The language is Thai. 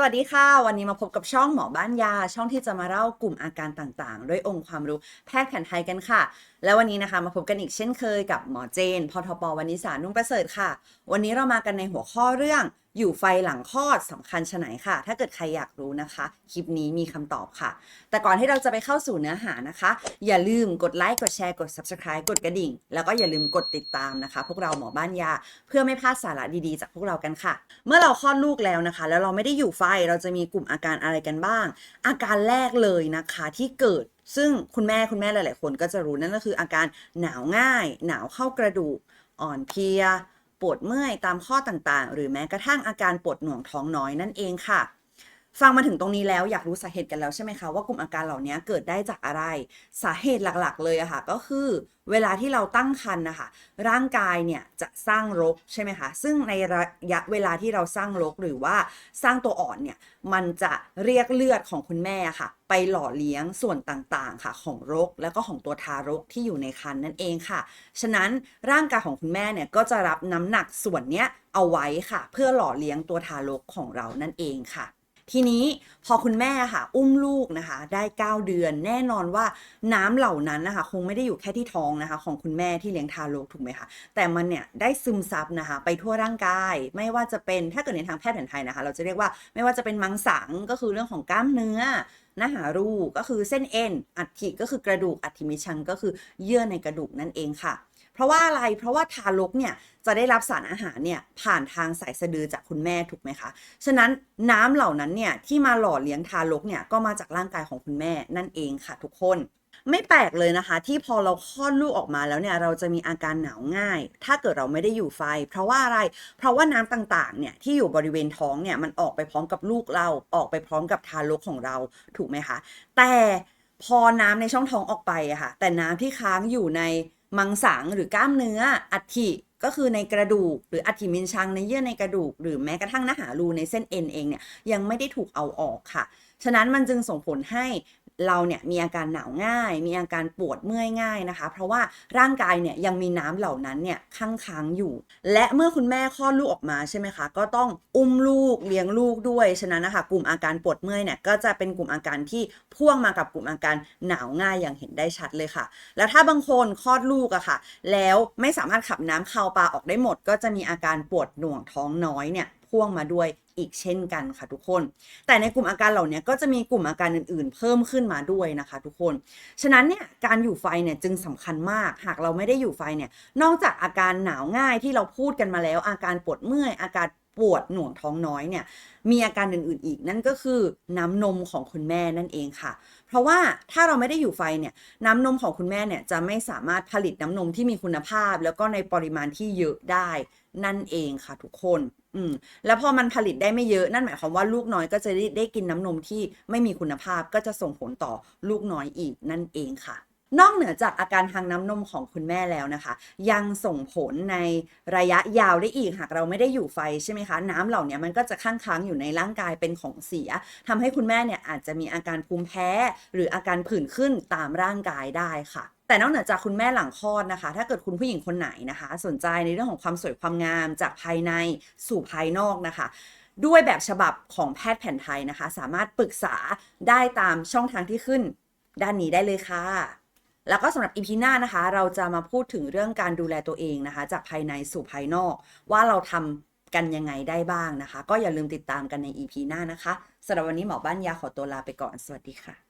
สวัสดีค่ะ วันนี้มาพบกับช่องหมอบ้านยา ช่องที่จะมาเล่ากลุ่มอาการต่างๆ ด้วยองค์ความรู้แพทย์แผนไทยกันค่ะ แล้ววันนี้นะคะมาพบกันอีกเช่นเคยกับหมอเจน พทปวณิสานุ่งประเสริฐค่ะ วันนี้เรามากันในหัวข้อเรื่อง อยู่ไฟหลังคลอดสำคัญชไหนค่ะ ถ้าเกิดใครอยากรู้นะคะ คลิปนี้มีคำตอบค่ะ แต่ก่อนที่เราจะไปเข้าสู่เนื้อหานะคะ อย่าลืมกดไลค์กดแชร์กด subscribe กดกระดิ่ง แล้วก็อย่าลืมกดติดตามนะคะ พวกเราหมอบ้านยา เพื่อไม่พลาดสาระดีๆ จากพวกเรากันค่ะ เมื่อเราคลอดลูกแล้วนะคะ แล้วเราไม่ได้อยู่ไฟเราจะมีกลุ่มอาการอะไรกันบ้าง อาการแรกเลยนะคะที่เกิดซึ่งคุณแม่คุณแม่หลาย ๆ คนก็จะรู้นั่นก็คืออาการหนาวง่าย หนาวเข้ากระดูกอ่อนเพลีย ปวดเมื่อยตามข้อต่างๆ หรือแม้กระทั่งอาการปวดหน่วงท้องน้อยนั่นเองค่ะ ฟังมาถึงตรงนี้แล้วอยากรู้สาเหตุกันแล้วใช่ไหมคะว่ากลุ่มอาการเหล่านี้เกิดได้จากอะไร สาเหตุหลักๆ เลยอะค่ะก็คือ เวลาที่เราตั้งครรภ์นะคะร่างกายเนี่ยจะสร้างรกใช่ไหมคะซึ่งในระยะเวลาที่เราสร้างรกหรือว่าสร้างตัวอ่อนเนี่ยมันจะเรียกเลือดของคุณแม่ค่ะ ไปหล่อเลี้ยงส่วนต่างๆค่ะของรก แล้วก็ของตัวทารกที่อยู่ในครรภ์นั่นเองค่ะ ฉะนั้นร่างกายของคุณแม่เนี่ยก็จะรับน้ำหนักส่วนเนี้ยเอาไว้ค่ะ เพื่อหล่อเลี้ยงตัวทารกของเรานั่นเองค่ะ ทีนี้พอคุณแม่ค่ะ อุ้มลูกนะคะ ได้ 9 เดือน แน่นอนว่าน้ำเหล่านั้นนะคะ คงไม่ได้อยู่แค่ที่ท้องนะคะ ของคุณแม่ที่เลี้ยงทารกถูกไหมคะแต่มันเนี่ยได้ซึมซับนะคะ ไปทั่วร่างกาย ไม่ว่าจะเป็นถ้าเกิดในทางแพทย์แผนไทยนะคะ เราจะเรียกว่าไม่ว่าจะเป็นมังสังก็คือเรื่องของกล้ามเนื้อหน้าหารูก็คือเส้นเอ็นอัฐิก็คือกระดูกอัฐิมิชังก็คือเยื่อในกระดูกนั่นเองค่ะ เพราะว่าอะไรเพราะว่าทารกเนี่ยจะได้รับสารอาหารเนี่ยผ่านทางสายสะดือจากคุณแม่ถูกไหมคะ ฉะนั้นน้ำเหล่านั้นเนี่ยที่มาหล่อเลี้ยงทารกเนี่ยก็มาจากร่างกายของคุณแม่นั่นเองค่ะทุกคนไม่แปลกเลยนะคะ ที่พอเราคลอดลูกออกมาแล้วเนี่ยเราจะมีอาการหนาวง่าย ถ้าเกิดเราไม่ได้อยู่ไฟ เพราะว่าอะไร เพราะว่าน้ำต่างๆเนี่ยที่อยู่บริเวณท้องเนี่ยมันออกไปพร้อมกับลูกเราออกไปพร้อมกับทารกของเราถูกไหมคะ แต่พอน้ำในช่องท้องออกไปอะค่ะแต่น้ำที่ค้างอยู่ใน มังสังหรือกล้ามเนื้ออัฐิก็คือในกระดูก หรืออัฐิมินชังในเยื่อในกระดูก หรือแม้กระทั่งหน้าหารูในเส้นเอ็นเองเนี่ยยังไม่ได้ถูกเอาออกค่ะ ฉะนั้นมันจึงส่งผลให้ เราเนี่ยมีอาการหนาวง่าย มีอาการปวดเมื่อยง่ายนะคะ เพราะว่าร่างกายเนี่ยยังมีน้ำเหล่านั้นเนี่ยค้างค้างอยู่ และเมื่อคุณแม่คลอดลูกออกมาใช่ไหมคะ ก็ต้องอุ้มลูกเลี้ยงลูกด้วย ฉะนั้นนะคะกลุ่มอาการปวดเมื่อยเนี่ยก็จะเป็นกลุ่มอาการที่พ่วงมากับกลุ่มอาการหนาวง่ายอย่างเห็นได้ชัดเลยค่ะ แล้วถ้าบางคนคลอดลูกอะค่ะ แล้วไม่สามารถขับน้ำคาวปลาออกได้หมด ก็จะมีอาการปวดหน่วงท้องน้อยเนี่ย พ่วงมาด้วยอีกเช่นกันค่ะทุกคน แต่ในกลุ่มอาการเหล่านี้ก็จะมีกลุ่มอาการอื่นๆ เพิ่มขึ้นมาด้วยนะคะ ทุกคน ฉะนั้นเนี่ยการอยู่ไฟเนี่ยจึงสำคัญมาก หากเราไม่ได้อยู่ไฟเนี่ย นอกจากอาการหนาวง่ายที่เราพูดกันมาแล้ว อาการปวดเมื่อย อาการปวดหน่วงท้องน้อยเนี่ย มีอาการอื่นๆอีกนั่นก็คือน้ำนมของคุณแม่นั่นเองค่ะ เพราะว่าถ้าเราไม่ได้อยู่ไฟเนี่ยน้ำนมของคุณแม่เนี่ยจะไม่สามารถผลิตน้ำนมที่มีคุณภาพ แล้วก็ในปริมาณที่เยอะได้นั่นเองค่ะทุกคน อืมแล้วพอมันผลิตได้ไม่เยอะนั่นหมายความว่าลูกน้อยก็จะได้ได้กินน้ำนมที่ไม่มีคุณภาพก็จะส่งผลต่อลูกน้อยอีกนั่นเองค่ะ นอกเหนือจากอาการทางน้ำนมของคุณแม่แล้วนะคะ ยังส่งผลในระยะยาวได้อีกหากเราไม่ได้อยู่ไฟใช่ไหมคะ น้ำเหล่านี้มันก็จะค้างค้างอยู่ในร่างกายเป็นของเสียทำให้คุณแม่เนี่ยอาจจะมีอาการภูมิแพ้ หรืออาการผื่นขึ้นตามร่างกายได้ค่ะ แต่นอกเหนือจากคุณแม่หลังคลอดนะคะ ถ้าเกิดคุณผู้หญิงคนไหนนะคะ สนใจในเรื่องของความสวยความงามจากภายในสู่ภายนอกนะคะ ด้วยแบบฉบับของแพทย์แผนไทยนะคะ สามารถปรึกษาได้ตามช่องทางที่ขึ้นด้านนี้ได้เลยค่ะ แล้วก็สำหรับอีพีหน้านะคะ เราจะมาพูดถึงเรื่องการดูแลตัวเองนะคะ จากภายในสู่ภายนอก ว่าเราทำกันยังไงได้บ้างนะคะ ก็อย่าลืมติดตามกันในอีพีหน้านะคะสำหรับวันนี้หมอบ้านยาขอตัวลาไปก่อนสวัสดีค่ะ